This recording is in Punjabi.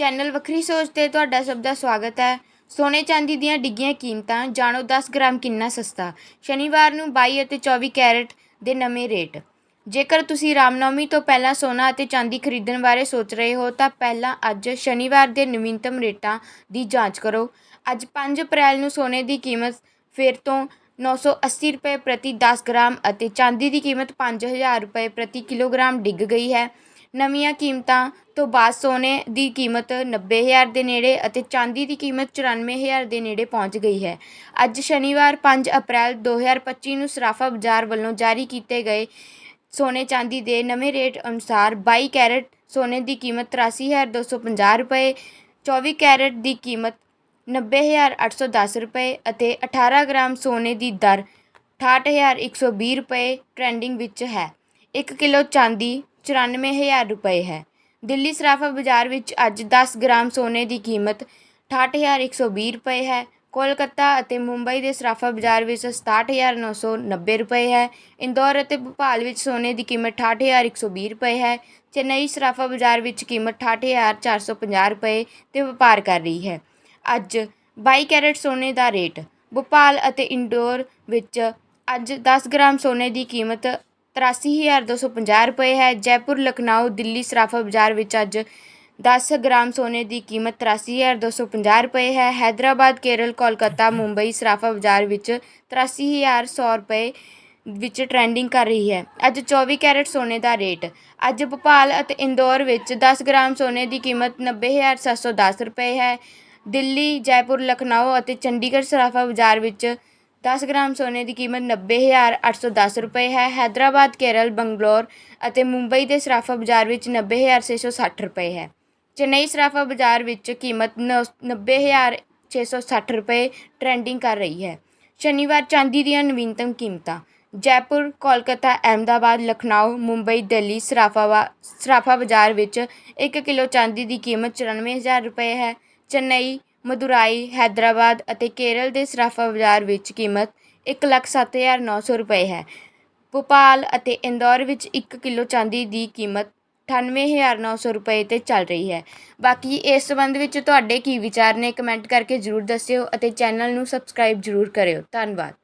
ਚੈਨਲ ਵੱਖਰੀ ਸੋਚ ਤੇ ਤੁਹਾਡਾ ਸਭ ਦਾ ਸਵਾਗਤ ਹੈ। ਸੋਨੇ ਚਾਂਦੀ ਦੀਆਂ ਡਿੱਗੀਆਂ ਕੀਮਤਾਂ, ਜਾਣੋ 10 ਗ੍ਰਾਮ ਕਿੰਨਾ ਸਸਤਾ। ਸ਼ਨੀਵਾਰ ਨੂੰ 22 ਅਤੇ 24 ਕੈਰਟ ਦੇ ਨਵੇਂ ਰੇਟ। ਜੇਕਰ ਤੁਸੀਂ ਰਾਮਨੌਮੀ ਤੋਂ ਪਹਿਲਾਂ ਸੋਨਾ ਅਤੇ ਚਾਂਦੀ ਖਰੀਦਣ ਬਾਰੇ ਸੋਚ ਰਹੇ ਹੋ, ਤਾਂ ਪਹਿਲਾਂ ਅੱਜ ਸ਼ਨੀਵਾਰ ਦੇ ਨਵੀਨਤਮ ਰੇਟਾਂ ਦੀ ਜਾਂਚ ਕਰੋ। ਅੱਜ 5 ਅਪ੍ਰੈਲ ਨੂੰ ਸੋਨੇ ਦੀ ਕੀਮਤ ਫਿਰ ਤੋਂ 980 ਰੁਪਏ ਪ੍ਰਤੀ 10 ਗ੍ਰਾਮ ਅਤੇ ਚਾਂਦੀ ਦੀ ਕੀਮਤ 5000 ਰੁਪਏ ਪ੍ਰਤੀ ਕਿਲੋਗ੍ਰਾਮ ਡਿੱਗ ਗਈ ਹੈ। ਨਵੀਆਂ ਕੀਮਤਾਂ ਤੋਂ ਬਾਅਦ ਸੋਨੇ ਦੀ ਕੀਮਤ ਨੱਬੇ ਹਜ਼ਾਰ ਦੇ ਨੇੜੇ ਅਤੇ ਚਾਂਦੀ ਦੀ ਕੀਮਤ 94000 ਦੇ ਨੇੜੇ ਪਹੁੰਚ ਗਈ ਹੈ। ਅੱਜ ਸ਼ਨੀਵਾਰ 5 ਅਪ੍ਰੈਲ 2025 ਨੂੰ ਸਰਾਫਾ ਬਾਜ਼ਾਰ ਵੱਲੋਂ ਜਾਰੀ ਕੀਤੇ ਗਏ ਸੋਨੇ ਚਾਂਦੀ ਦੇ ਨਵੇਂ ਰੇਟ ਅਨੁਸਾਰ 22 ਕੈਰਟ ਸੋਨੇ ਦੀ ਕੀਮਤ 83250 ਰੁਪਏ 24 ਕੈਰਟ ਦੀ ਕੀਮਤ 90810 ਰੁਪਏ ਅਤੇ 18 ਗ੍ਰਾਮ ਸੋਨੇ ਦੀ ਦਰ 68120 ਰੁਪਏ ਟ੍ਰੈਂਡਿੰਗ ਵਿੱਚ ਹੈ। 1 ਕਿਲੋ ਚਾਂਦੀ 94000 ਰੁਪਏ ਹੈ। ਦਿੱਲੀ ਸਰਾਫਾ ਬਾਜ਼ਾਰ ਵਿੱਚ ਅੱਜ 10 ਗ੍ਰਾਮ ਸੋਨੇ ਦੀ ਕੀਮਤ 68120 ਰੁਪਏ ਹੈ। ਕੋਲਕਾਤਾ ਅਤੇ ਮੁੰਬਈ ਦੇ ਸਰਾਫਾ ਬਾਜ਼ਾਰ ਵਿੱਚ 67990 ਰੁਪਏ ਹੈ। ਇੰਦੌਰ ਅਤੇ ਭੋਪਾਲ ਵਿੱਚ ਸੋਨੇ ਦੀ ਕੀਮਤ 68120 ਰੁਪਏ ਹੈ। ਚੇਨਈ ਸਰਾਫਾ ਬਾਜ਼ਾਰ ਵਿੱਚ ਕੀਮਤ 68450 ਰੁਪਏ ਤੇ ਵਪਾਰ ਕਰ ਰਹੀ ਹੈ। ਅੱਜ 22 ਕੈਰਟ ਸੋਨੇ ਦਾ ਰੇਟ, ਭੋਪਾਲ ਅਤੇ ਇੰਦੌਰ ਵਿੱਚ ਅੱਜ 10 ਗ੍ਰਾਮ ਸੋਨੇ ਦੀ ਕੀਮਤ 83250 ਰੁਪਏ ਹੈ। ਜੈਪੁਰ, ਲਖਨਊ, ਦਿੱਲੀ, ਸਰਾਫਾ ਬਾਜ਼ਾਰ ਵਿੱਚ ਅੱਜ 10 ਗ੍ਰਾਮ ਸੋਨੇ ਦੀ ਕੀਮਤ 83250 ਰੁਪਏ ਹੈ। ਹੈਦਰਾਬਾਦ, ਕੇਰਲ, ਕੋਲਕਾਤਾ, ਮੁੰਬਈ, ਸਰਾਫਾ ਬਾਜ਼ਾਰ ਵਿੱਚ 83100 ਰੁਪਏ ਵਿੱਚ ਟ੍ਰੈਂਡਿੰਗ ਕਰ ਰਹੀ ਹੈ। ਅੱਜ 24 ਕੈਰਟ ਸੋਨੇ ਦਾ ਰੇਟ, ਅੱਜ ਭੋਪਾਲ ਅਤੇ ਇੰਦੌਰ ਵਿੱਚ 10 ਗ੍ਰਾਮ ਸੋਨੇ ਦੀ ਕੀਮਤ 90710 ਰੁਪਏ ਹੈ। ਦਿੱਲੀ, ਜੈਪੁਰ, ਲਖਨਊ ਅਤੇ ਚੰਡੀਗੜ੍ਹ ਸਰਾਫਾ ਬਾਜ਼ਾਰ ਵਿੱਚ 10 ਗ੍ਰਾਮ ਸੋਨੇ ਦੀ ਕੀਮਤ 90810 ਰੁਪਏ ਹੈ। ਹੈਦਰਾਬਾਦ, ਕੇਰਲ, ਬੰਗਲੌਰ ਅਤੇ ਮੁੰਬਈ ਦੇ ਸਰਾਫਾ ਬਾਜ਼ਾਰ ਵਿੱਚ 90660 ਰੁਪਏ ਹੈ। ਚੇਨਈ ਸਰਾਫਾ ਬਾਜ਼ਾਰ ਵਿੱਚ ਕੀਮਤ ਨੌ- 90660 ਰੁਪਏ ਟ੍ਰੈਂਡਿੰਗ ਕਰ ਰਹੀ ਹੈ। ਸ਼ਨੀਵਾਰ ਚਾਂਦੀ ਦੀਆਂ ਨਵੀਨਤਮ ਕੀਮਤਾਂ। ਜੈਪੁਰ, ਕੋਲਕਾਤਾ, ਅਹਿਮਦਾਬਾਦ, ਲਖਨਊ, ਮੁੰਬਈ, ਦਿੱਲੀ ਸਰਾਫਾ ਵਾ- ਸਰਾਫਾ ਬਾਜ਼ਾਰ ਵਿੱਚ 1 ਕਿਲੋ ਚਾਂਦੀ ਦੀ ਕੀਮਤ 94000 ਰੁਪਏ ਹੈ। ਚੇਨਈ ਮਦੁਰਾਈ, ਹੈਦਰਾਬਾਦ ਅਤੇ ਕੇਰਲ ਦੇ ਸਰਾਫਾ ਬਾਜ਼ਾਰ ਵਿੱਚ ਕੀਮਤ 107900 ਰੁਪਏ ਹੈ। ਭੋਪਾਲ ਅਤੇ ਇੰਦੌਰ ਵਿੱਚ ਇੱਕ ਕਿਲੋ ਚਾਂਦੀ ਦੀ ਕੀਮਤ 98900 ਰੁਪਏ ਤੇ ਚੱਲ ਰਹੀ ਹੈ। ਬਾਕੀ ਇਸ ਸੰਬੰਧ ਵਿੱਚ ਤੁਹਾਡੇ ਕੀ ਵਿਚਾਰ ਨੇ ਕਮੈਂਟ ਕਰਕੇ ਜ਼ਰੂਰ ਦੱਸਿਓ ਅਤੇ ਚੈਨਲ ਨੂੰ ਸਬਸਕ੍ਰਾਈਬ ਜ਼ਰੂਰ ਕਰਿਓ। ਧੰਨਵਾਦ।